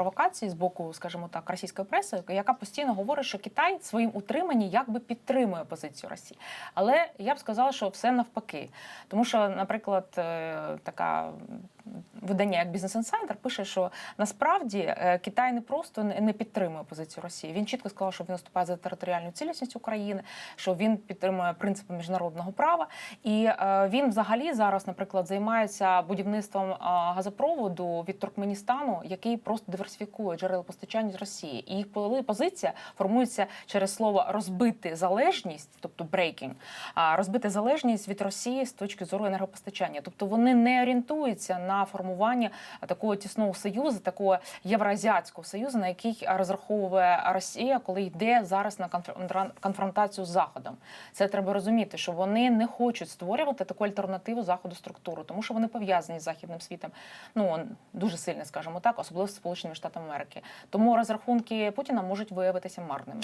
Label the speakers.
Speaker 1: провокації з боку, скажімо так, російської преси, яка постійно говорить, що Китай своїм утриманні якби підтримує позицію Росії. Але я б сказала, що все навпаки, тому що, наприклад, е, така. Видання як Business Insider пише, що насправді е, Китай не просто не підтримує позицію Росії. Він чітко сказав, що він виступає за територіальну цілісність України, що він підтримує принципи міжнародного права, і е, він взагалі зараз, наприклад, займається будівництвом е, газопроводу від Туркменістану, який просто диверсифікує джерела постачання з Росії. І їх позиція формується через слово розбити залежність, тобто breaking, розбити залежність від Росії з точки зору енергопостачання. Тобто вони не орієнтуються на формування такого тісного союзу, такого євроазіатського союзу, на який розраховує Росія, коли йде зараз на конфрон- конфронтацію з Заходом. Це треба розуміти, що вони не хочуть створювати таку альтернативу заходу структуру, тому що вони пов'язані з західним світом. Ну дуже сильно, скажімо так, особливо з Сполученими Штатами Америки. Тому розрахунки Путіна можуть виявитися марними.